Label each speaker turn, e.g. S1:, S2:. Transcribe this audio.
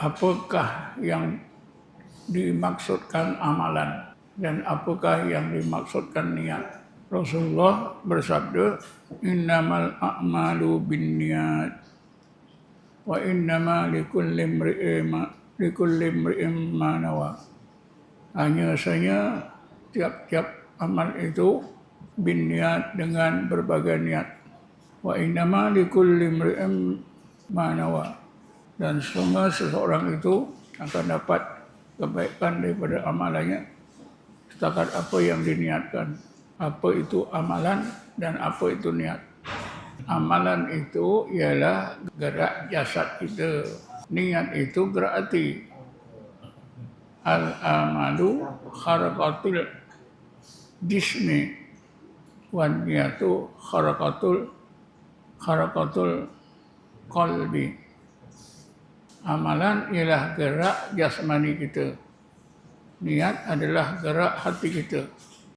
S1: apakah yang dimaksudkan amalan dan apakah yang dimaksudkan niat. Rasulullah bersabda, "Innamal a'malu binniyat wa innama likulli imri'in ma likulli imri'in ma nawa." Hanya saja tiap-tiap amal itu binniat dengan berbagai niat. Wa innama likulli imri'in ma nawa. Dan semua seseorang itu akan dapat kebaikan daripada amalannya setakat apa yang diniatkan. Apa itu amalan dan apa itu niat. Amalan itu ialah gerak jasad kita. Niat itu gerak hati. Al-amalu kharakatul jismi wan niyatu kharakatul kharakatul qalbi. Amalan ialah gerak jasmani kita. Niat adalah gerak hati kita.